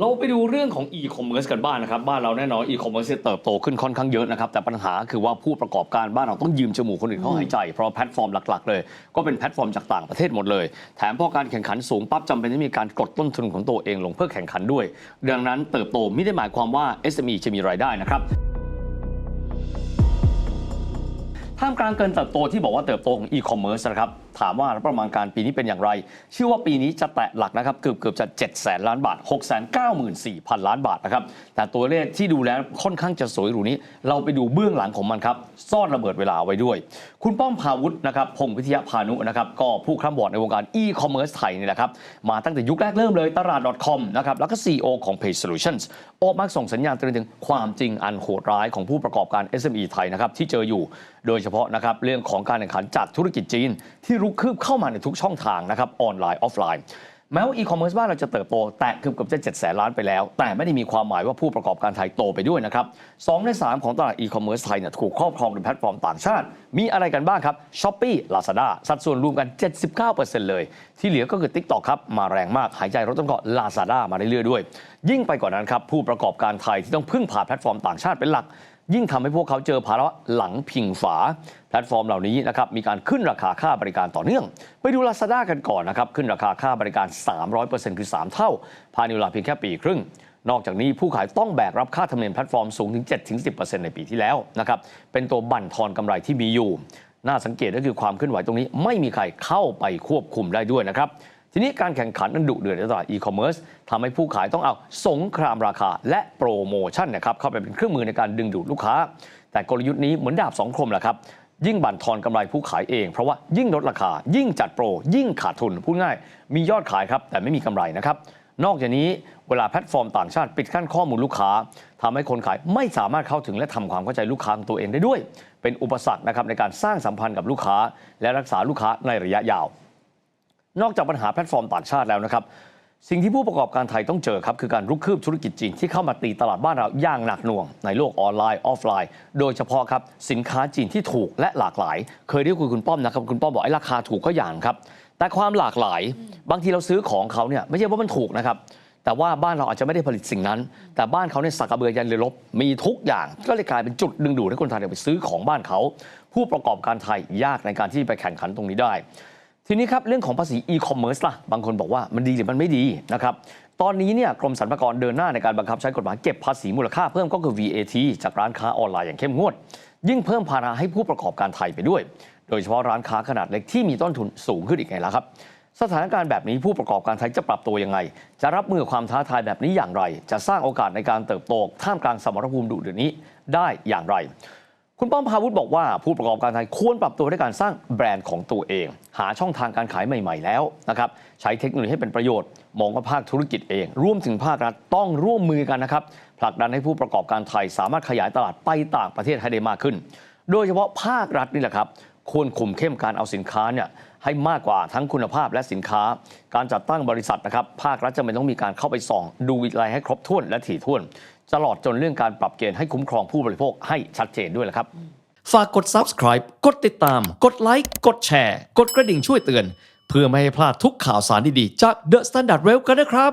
เราไปดูเรื่องของ e-commerce กันบ้างนะครับ บ้านเราแน่นอน e-commerce เนี่ยเติบโตขึ้นค่อนข้างเยอะนะครับ แต่ปัญหาคือว่าผู้ประกอบการบ้านเราต้องยืมจมูกคนอื่นเขาหายใจ เพราะแพลตฟอร์มหลักๆ เลย ก็เป็นแพลตฟอร์มจากต่างประเทศหมดเลย แถมพอการแข่งขันสูงปั๊บจำเป็นต้องมีการกดต้นทุนของตัวเองลงเพื่อแข่งขันด้วย ดังนั้นเติบโตไม่ได้หมายความว่า SME จะมีรายได้นะครับท่ามกลางเกินเติบโตที่บอกว่าเติบโตของอีคอมเมิร์ซนะครับ ถามว่าประมาณการปีนี้เป็นอย่างไร เชื่อว่าปีนี้จะแตะหลักนะครับเกือบเกือบจะ7 0 0แสนล้านบาท6 9 4 0 0 0ล้านบาทนะครับแต่ตัวเลขที่ดูแล้วค่อนข้างจะสวยหรูนี้ เราไปดูเบื้องหลังของมันครับซ่อนระเบิดเวลาไว้ด้วย คุณป้อมพาวุฒินะครับพงศ์วิทยาพานุนะครับก็ผู้คร่ำวอดในวงการอีคอมเมิร์ซไทยนี่แหละครับมาตั้งแต่ยุคแรกเริ่มเลยตลาด .com นะครับแล้วก็ CEO ของ Page Solutions ออกมาส่งสัญญาณเตือนถึงความจริงอันโหดร้ายของผู้ประกอบการ SME ไทยนะครับที่เจออยู่ โดยเฉพาะนะครับเรื่องของการแข่งขันจากธุรกิจจีนที่รุกคืบเข้ามาในทุกช่องทางนะครับออนไลน์ออฟไลน์แม้ว่าอีคอมเมิร์ซบ้านเราจะเติบโต แตะเกือบเกือบจะ7แสนล้านไปแล้ว แต่ไม่ได้มีความหมายว่าผู้ประกอบการไทยโตไปด้วยนะครับสองใน 3 ของตลาดอีคอมเมิร์ซไทยเนี่ยถูกครอบครองโดยแพลตฟอร์มต่างชาติ มีอะไรกันบ้างครับช้อปปี้ลาซาด้าสัดส่วนรวมกัน 79%เลย ที่เหลือก็คือ TikTok ครับ มาแรงมาก หายใจรถต้นก็ลาซาด้ามาเรื่อยๆด้วย ยิ่งไปกว่านั้นครับผู้ประกอบการไทยที่ต้องพึ่งพาแพลตฟอร์มต่างชาติเป็นหลัก ยิ่งทำให้พวกเขาเจอภาระหลังพิงฝา แพลตฟอร์มเหล่านี้นะครับมีการขึ้นราคาค่าบริการต่อเนื่อง ไปดู Lazada กันก่อนนะครับขึ้นราคาค่าบริการ 300%คือ 3 เท่า ภายในเวลาเพียงแค่ปีครึ่งนอกจากนี้ผู้ขายต้องแบกรับค่าธรรมเนียมแพลตฟอร์มสูงถึง 7-10%ในปีที่แล้วนะครับเป็นตัวบั่นทอนกำไรที่มีอยู่ น่าสังเกตก็คือความเคลื่อนไหวตรงนี้ ไม่มีใครเข้าไปควบคุมได้ด้วยนะครับ ทีนี้การแข่งขันนั้นดุเดือดในตลาดอีคอมเมิร์ซทำให้ผู้ขายต้องเอาสงครามราคาและโปรโมชั่นนะครับเข้าไปเป็นเครื่องมือในการดึงดูดลูกค้า แต่กลยุทธ์นี้เหมือนดาบสองคมแหละครับยิ่งบั่นทอนกำไรผู้ขายเอง เพราะว่ายิ่งลดราคา ยิ่งจัดโปร ยิ่งขาดทุนพูดง่าย มียอดขายครับ แต่ไม่มีกำไรนะครับ นอกจากนี้เวลาแพลตฟอร์มต่างชาติปิดกั้นข้อมูลลูกค้าทำให้คนขายไม่สามารถเข้าถึงและทำความเข้าใจลูกค้าของตัวเองได้ด้วย เป็นอุปสรรคนะครับในการสร้างสัมพันธ์กับลูกค้า และรักษาลูกค้าในระยะยาว นอกจากปัญหาแพลตฟอร์มต่างชาติแล้วนะครับ สิ่งที่ผู้ประกอบการไทยต้องเจอครับ คือการรุกคืบธุรกิจจีนที่เข้ามาตีตลาดบ้านเราอย่างหนักหน่วง ในโลกออนไลน์ออฟไลน์ โดยเฉพาะครับ สินค้าจีนที่ถูกและหลากหลาย เคยได้คุยคุณป้อมนะครับคุณป้อมบอกไอ้ราคาถูกก็อย่างครับแต่ความหลากหลาย บางทีเราซื้อของเขาเนี่ยไม่ใช่ว่ามันถูกนะครับแต่ว่าบ้านเราอาจจะไม่ได้ผลิตสิ่งนั้น แต่บ้านเขาเนี่ยสักกระเบือยันเรือรบมีทุกอย่าง ก็เลยกลายเป็นจุดดึงดูดให้คนไทยเนี่ยไปซื้อของบ้านเขา ผู้ประกอบการไทยยากในการที่ไปแข่งขันตรงนี้ได้ ทีนี้ครับเรื่องของภาษีอีคอมเมิร์ซล่ะ บางคนบอกว่ามันดีหรือมันไม่ดีนะครับตอนนี้เนี่ยกรมสรรพากรเดินหน้าในการบังคับใช้กฎหมายเก็บภาษีมูลค่าเพิ่มก็คือ VAT จากร้านค้าออนไลน์อย่างเข้มงวด ยิ่งเพิ่มภาระให้ผู้ประกอบการไทยไปด้วย โดยเฉพาะร้านค้าขนาดเล็กที่มีต้นทุนสูงขึ้นอีกไงล่ะครับสถานการณ์แบบนี้ผู้ประกอบการไทยจะปรับตัวยังไง จะรับมือความท้าทายแบบนี้อย่างไร จะสร้างโอกาสในการเติบโตท่ามกลางสมรภูมิดุเดือดนี้ได้อย่างไร คุณป้อมพาวุฒิบอกว่าผู้ประกอบการไทยควรปรับตัวด้วยการสร้างแบรนด์ของตัวเอง หาช่องทางการขายใหม่ ๆ แล้วนะครับใช้เทคโนโลยีให้เป็นประโยชน์ มองว่าภาคธุรกิจเองร่วมถึงภาครัฐต้องร่วมมือกันนะครับผลักดันให้ผู้ประกอบการไทยสามารถขยายตลาดไปต่างประเทศให้ได้มากขึ้น โดยเฉพาะภาครัฐนี่แหละครับ ควรคุมเข้มการเอาสินค้าเนี่ยให้มากกว่าทั้งคุณภาพและสินค้า การจัดตั้งบริษัทนะครับภาครัฐจะเป็นต้องมีการเข้าไปส่อง ดูวิจัยให้ครบถ้วนและถี่ถ้วน ตลอดจนเรื่องการปรับเกณฑ์ให้คุ้มครองผู้บริโภคให้ชัดเจนด้วยละครับ ฝากกด subscribe กดติดตาม กดไลค์กดแชร์ กดกระดิ่งช่วยเตือน เพื่อไม่ให้พลาดทุกข่าวสารดีๆจาก The Standard Well กันนะครับ